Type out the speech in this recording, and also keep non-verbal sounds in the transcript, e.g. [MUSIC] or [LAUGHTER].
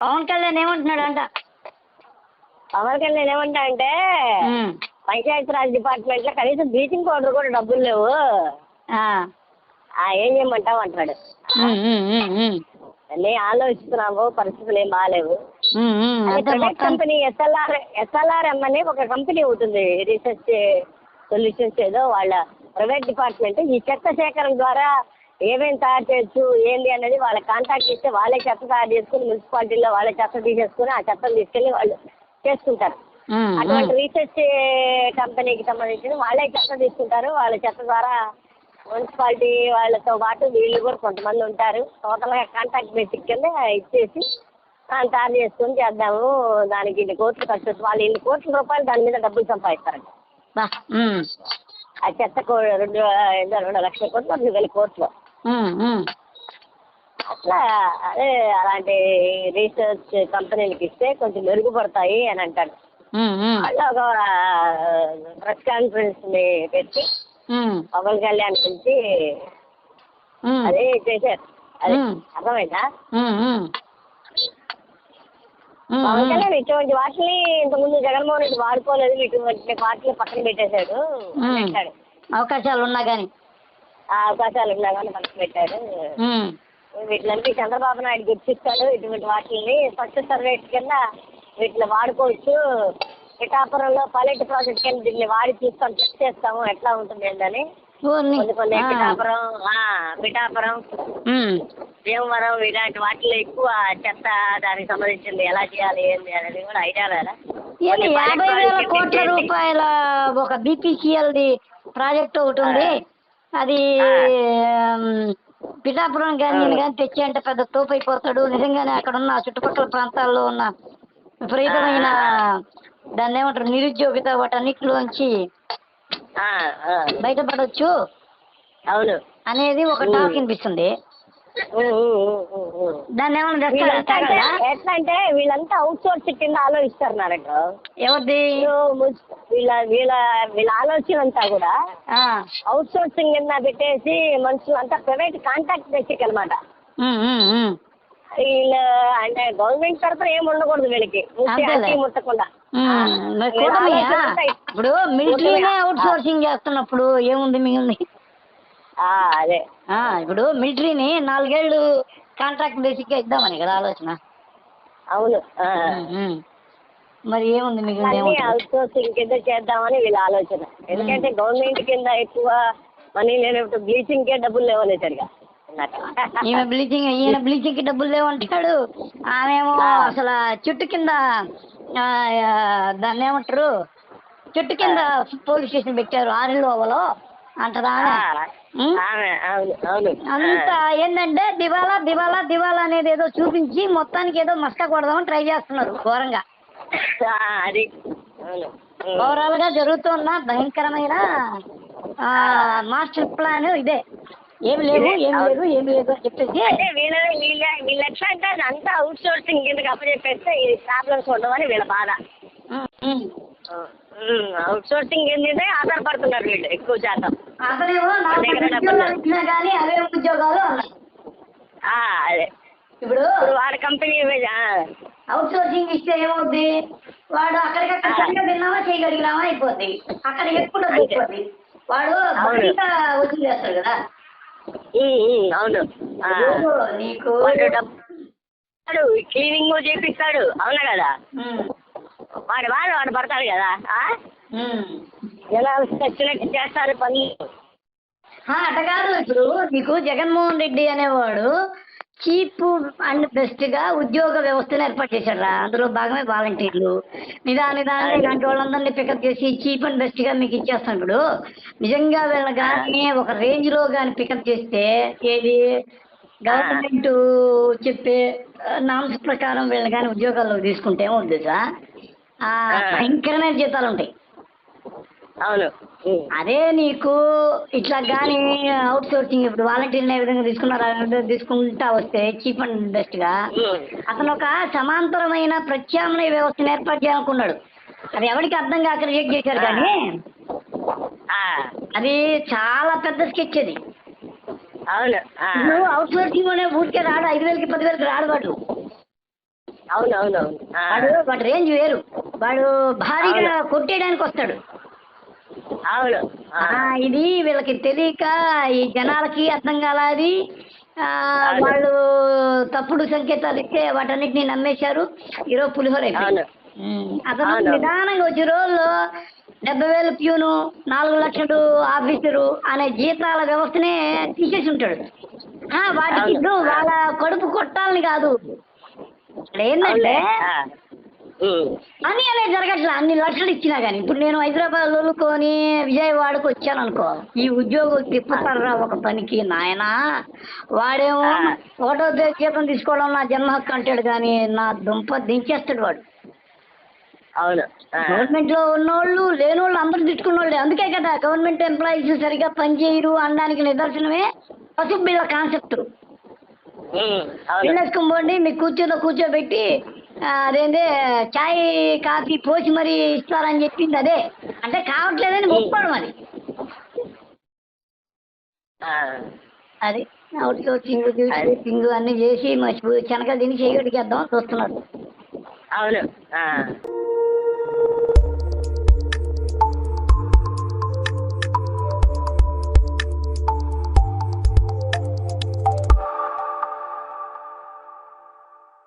పవన్ కళ్యాణ్ ఏమంటున్నాడు అంట పవన్ కళ్యాణ్ ఏమంటా అంటే. పంచాయతీరాజ్ డిపార్ట్మెంట్లో కనీసం బ్లీచింగ్ పౌడర్ కూడా డబ్బులు లేవు. ఏం చేయమంటావు అంటాడు. అన్నీ ఆలోచిస్తున్నాము పరిస్థితులు ఏం బాగాలేవు. ప్రైవేట్ కంపెనీ ఎస్ఎల్ఆర్ ఎస్ఎల్ఆర్ఎం అని ఒక కంపెనీ ఉంటుంది. రీసెర్చ్ సొల్యూషన్స్ ఏదో వాళ్ళ ప్రైవేట్ డిపార్ట్మెంట్ ఈ చెత్త సేకరణ ద్వారా ఏమేమి తయారు చేయొచ్చు ఏంది అనేది వాళ్ళ కాంటాక్ట్ ఇస్తే వాళ్ళే చెత్త తయారు చేసుకుని మున్సిపాలిటీలో వాళ్ళే చెత్త తీసేసుకుని ఆ చెత్తను తీసుకెళ్ళి వాళ్ళు చేసుకుంటారు అటువంటి. రీసెర్చ్ కంపెనీకి సంబంధించిన వాళ్ళే చెత్త తీసుకుంటారు వాళ్ళ చెత్త ద్వారా మున్సిపాలిటీ వాళ్ళతో పాటు వీళ్ళు కూడా కొంతమంది ఉంటారు టోటల్గా కాంటాక్ట్ బేసిక్ కింద ఇచ్చేసి ఆ, తయారు చేసుకొని చేద్దాము దానికి ఇన్ని కోట్లు ఖర్చు. వాళ్ళు ఇన్ని కోట్ల రూపాయలు దాని మీద డబ్బులు. ఉమ్, ఆ చెత్త రెండు రెండు లక్షల కోట్లు రెండు వేల కోట్లు. అట్లా అదే అలాంటి రీసెర్చ్ కంపెనీలకు ఇస్తే కొంచెం మెరుగుపడతాయి అని అంటాడు. వాళ్ళు ఒక ప్రెస్ కాన్ఫరెన్స్ని పెట్టి పవన్ కళ్యాణ్ ఉమ్. అదే చేశారు. అది. అర్థమైందా? పవన్. కళ్యాణ్ ఇటువంటి వాటిని ఇంతకుముందు జగన్మోహన్ రెడ్డి వాడుకోలేదు ఇటువంటి వాటిని పక్కన పెట్టేశాడు అవకాశాలు ఉన్నా కానీ అవకాశాలు పక్కన పెట్టాడు ఉమ్, వీటిలంటే చంద్రబాబు నాయుడు గుర్తిస్తాడు. ఇటువంటి వాటిని ఫస్ట్ సర్వేట్ కింద వీటిని వాడుకోవచ్చు. పిఠాపురంలో పైలట్ ప్రాజెక్ట్ కింద దీన్ని వాడి చూస్తాం చెక్ చేస్తాము. ఎట్లా ఉంటుంది ఏంటని ఊరిని. కొన్ని కొన్ని. పిఠాపురం పిఠాపురం భీమవరం ఇలాంటి వాటిలో ఎక్కువ చెత్త దానికి సంబంధించింది ఎలా చేయాలి ఏంది అనేది కూడా ఐడియా లేదా? యాభై వేల కోట్ల రూపాయల ఒక ది ప్రాజెక్ట్ ఒకటి ఉంది. అది పిఠాపురం కానీ ఆ. కానీ తెచ్చి అంటే పెద్ద తోపు అయిపోతాడు నిజంగానే అక్కడ ఉన్న చుట్టుపక్కల ప్రాంతాల్లో ఉన్న విపరీతమైన దాన్ని ఏమంటారు నిరుద్యోగిత వాటన్నిటిలోంచి బయటపడవచ్చు అవును. అనేది ఒక టాక్ వినిపిస్తుంది. దాన్ని తెస్తారా ఎట్లా అంటే వీళ్ళంతా అవుట్ సోర్స్ కింద ఆలోచిస్తున్నారట ఎవరిది? ఇప్పుడు మున్స్- వీళ్ళ వీళ్ళ వీళ్ళ ఆలోచన అంతా కూడా అవుట్ సోర్సింగ్ కింద పెట్టేసి మనుషులు అంతా ప్రైవేట్ కాంటాక్ట్ బేసిక్ అనమాట. వీళ్ళు అంటే గవర్నమెంట్ తరఫున ఏమి ఉండకూడదు వీళ్ళకి. ముట్టకుండా ఇప్పుడు మిలిటరీనే. అవుట్ సోర్సింగ్ చేస్తున్నప్పుడు ఏముంది మిగిలింది? అదే. ఇప్పుడు మిలిటరీని నాలుగేళ్ళు కాంట్రాక్ట్ బేసిక్గా ఇద్దామని కదా ఆలోచన? అవును. మరి ఏముంది అవుట్ సోర్సింగ్ కింద చేద్దామని వీళ్ళ ఆలోచన. ఎందుకంటే గవర్నమెంట్ కింద ఎక్కువ మనీ లేనప్పుడు బ్లీచింగ్ కే డబ్బులు లేవని సరిగా ఈమె బ్లీచింగ్ ఈయన [LAUGHS] బ్లీచింగ్కి డబ్బులు లేవంటాడు. ఆమెమో. అసలు చెట్టు కింద దాన్ని ఏమంటారు చెట్టు కింద పోలీస్ స్టేషన్ పెట్టారు ఆరిలోవలో. అంటదా అంత ఏంటంటే దివాలా దివాలా దివాలా అనేది ఏదో చూపించి మొత్తానికి ఏదో మస్కా కొడదామని ట్రై చేస్తున్నారు ఘోరంగా. అది. ఓవరాల్గా జరుగుతున్న భయంకరమైన మాస్టర్ ప్లాన్ ఇదే. ఏమి లేవు ఇదే, ఏమి. లేదు ఏమి లేదు అని చెప్పేసి. అంటే వీళ్ళ వీళ్ళ వీళ్ళు ఎట్లా అంటే అంతా అవుట్ సోర్సింగ్ కిందకి అప్పచెప్పేస్తే ఈ ప్రాబ్లమ్స్ ఉండవని వీళ్ళ బాధ. అవుట్ సోర్సింగ్ ఏంటంటే ఆధారపడుతున్నారు వీళ్ళు ఎక్కువ శాతం. కానీ అవే ఉద్యోగాలు అదే. ఇప్పుడు వాడి కంపెనీ అవుట్ సోర్సింగ్ ఇస్తే ఏమవుద్ది? వాడు అక్కడికక్కడ సరిగ్గా తిన్నామా చేయగలిగినామా అయిపోద్ది. అక్కడ ఎక్కువ అంతే. అయిపోద్ది? వాడు వసూలు చేస్తాడు కదా. అవును. నీకు క్లీనింగ్ చేపిస్తాడు అవునా కదా? వాడు వాడు వాడు పడతాడు కదా. ఎలా వచ్చినట్టు చేస్తారు పనులు? ఆ, అట్ట కాదు ఇప్పుడు. నీకు జగన్మోహన్ రెడ్డి అనేవాడు చీప్ అండ్ బెస్ట్గా ఉద్యోగ వ్యవస్థను ఏర్పాటు చేశాడు రా. అందులో భాగమే వాలంటీర్లు. నిదాన నిదానంగా ఇలాంటి వాళ్ళందరినీ పికప్ చేసి చీప్ అండ్ బెస్ట్గా మీకు ఇచ్చేస్తాను. ఇప్పుడు నిజంగా వీళ్ళ కానీ ఒక రేంజ్లో కానీ పికప్ చేస్తే ఏది? గవర్నమెంట్ చెప్పే నామ్స్ ప్రకారం వీళ్ళని కానీ ఉద్యోగాల్లో తీసుకుంటే ఏమవుతుంది సార్ భయంకరమైన జీతాలు ఉంటాయి. అవును. అదే నీకు ఇట్లా కానీ అవుట్ సోర్సింగ్ ఇప్పుడు వాలంటీర్ని ఏ విధంగా తీసుకున్నారా తీసుకుంటా వస్తే చీప్ అండ్ బెస్ట్గా. అతను ఒక సమాంతరమైన ప్రత్యామ్నాయ వ్యవస్థను ఏర్పాటు చేయాలనుకున్నాడు. అది ఎవరికి అర్థం కాక రిజెక్ట్ చేశారు కానీ ఆ, అది చాలా పెద్ద స్కెచ్ అది. అవును. ఇప్పుడు అవుట్ సోర్సింగ్ అనే ఊరికే రాడు ఐదు వేలకి పది వేలకి రాడు వాడు. అవును అవును వాడు వాడి రేంజ్ వేరు. వాడు భారీగా కొట్టేయడానికి వస్తాడు. అవును. ఇది వీళ్ళకి తెలియక ఈ జనాలకి అర్థం కాలాది. వాళ్ళు తప్పుడు సంకేతాలు ఇస్తే వాటన్నిటిని నమ్మేశారు. ఈరోజు పులిహోర అతను. నిదానంగా వచ్చే రోజుల్లో డెబ్బై వేలు ప్యూను నాలుగు లక్షలు ఆఫీసరు అనే జీతాల వ్యవస్థనే తీసేసి ఉంటాడు. ఆ, వాటికి వాళ్ళ కడుపు కొట్టాలని కాదు. ఏంటంటే అని అనేది జరగట్లే. అన్ని లక్షలు ఇచ్చినా కానీ ఇప్పుడు నేను హైదరాబాద్ వదులుకొని విజయవాడకు వచ్చాను అనుకో. ఈ ఉద్యోగం తిప్పుతారా ఒక పనికి? నాయనా వాడేమో. ఒకటో తేదీ జీతం తీసుకోవడం నా జన్మ హక్కు అంటాడు కానీ నా దుంప దించేస్తాడు వాడు. అవును. గవర్నమెంట్లో ఉన్నోళ్ళు లేనోళ్ళు అందరూ తిట్టుకున్నోళ్ళే. అందుకే కదా గవర్నమెంట్ ఎంప్లాయీస్ సరిగా పనిచేయరు అనడానికి నిదర్శనమే పసుపు బిళ్ళ కాన్సెప్ట్ పిల్లెత్తుకుని పోండి మీ కూర్చోలో కూర్చోబెట్టి అదేంటే చాయ్ కాఫీ పోసి మరీ ఇస్తారని చెప్పింది అదే. అంటే కావట్లేదని అది. ఆ, అది అవుట్తో చింగు చూసి చింగు అన్ని చేసి శనగలు తిని చేయగడిగేద్దాం చూస్తున్నారు అవును.